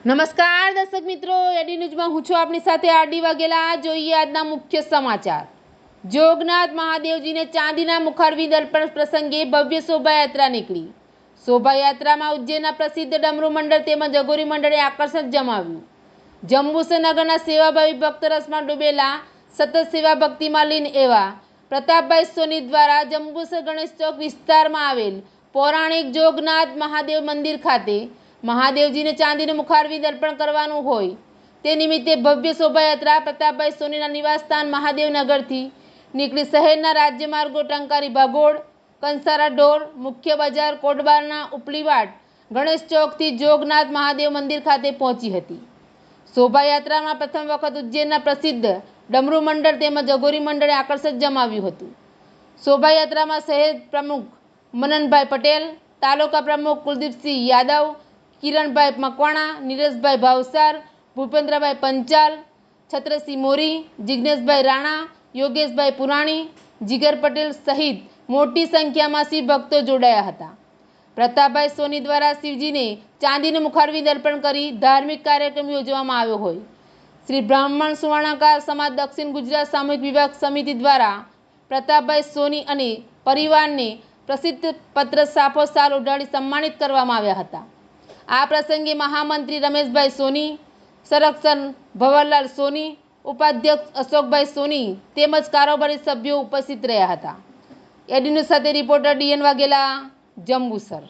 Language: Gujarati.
નમસ્કાર દર્શક મિત્રો એડી ન્યૂઝમાં હું છું આપની સાથે આરડી વાઘેલા. જોઈએ આજના મુખ્ય સમાચાર. જોગનાથ મહાદેવજીને ચાંદીના મુખારવી દર્પણ પ્રસંગે ભવ્ય શોભાયાત્રા નીકળી. શોભાયાત્રામાં ઉજ્જૈનના પ્રસિદ્ધ ડમરુ મંડળ તેમજ અઘોરી મંડળે આકર્ષણ જમાવ્યું. જંબુસનગરના સેવાભાવી ભક્ત રસમાં ડૂબેલા સતત સેવા ભક્તિમાં લીન એવા પ્રતાપભાઈ સોની દ્વારા જંબુસર ગણેશ ચોક વિસ્તારમાં આવેલ પૌરાણિક જોગનાથ મહાદેવ મંદિર ખાતે મહાદેવજીને ચાંદીનું મુખારવી દર્પણ કરવાનું હોય, તે નિમિત્તે ભવ્ય શોભાયાત્રા પ્રતાપભાઈ સોનીના નિવાસસ્થાન મહાદેવનગરથી નીકળી શહેરના રાજ્ય માર્ગો ટંકારી ભાગોળ, કંસારા ઢોર, મુખ્ય બજાર કોટબારના ઉપલીવાટ ગણેશ ચોકથી જોગનાથ મહાદેવ મંદિર ખાતે પહોંચી હતી. શોભાયાત્રામાં પ્રથમ વખત ઉજ્જૈનના પ્રસિદ્ધ ડમરુ મંડળ તેમજ અઘોરી મંડળે આકર્ષક જમાવ્યું હતું. શોભાયાત્રામાં શહેર પ્રમુખ મનનભાઈ પટેલ, તાલુકા પ્રમુખ કુલદીપસિંહ યાદવ કિરણભાઈ મકવાણા, નીરજભાઈ ભાવસાર, ભૂપેન્દ્રભાઈ પંચાલ, છત્રસિંહ મોરી જિજ્ઞેશભાઈ રાણા, યોગેશભાઈ પુરાણી, જીગર પટેલ સહિત મોટી સંખ્યામાં શિવ ભક્તો જોડાયા હતા. પ્રતાપભાઈ સોની દ્વારા શિવજીને ચાંદીનું મુખારવી દર્પણ કરી ધાર્મિક કાર્યક્રમ યોજવામાં આવ્યો હોય. શ્રી બ્રાહ્મણ સુવર્ણકાર સમાજ દક્ષિણ ગુજરાત સામૂહિક વિભાગ સમિતિ દ્વારા પ્રતાપભાઈ સોની અને પરિવારને પ્રસિદ્ધ પત્ર સાફો સાલ ઉડાડી સન્માનિત કરવામાં આવ્યા હતા. આ પ્રસંગે મહામંત્રી રમેશભાઈ સોની, સંરક્ષણ ભવરલાલ સોની, ઉપાધ્યક્ષ અશોકભાઈ સોની તેમજ કારોબારી સભ્યો ઉપસ્થિત રહ્યા હતા. એડીન્યૂઝ સાથે રિપોર્ટર ડીએન વાઘેલા, જંબુસર.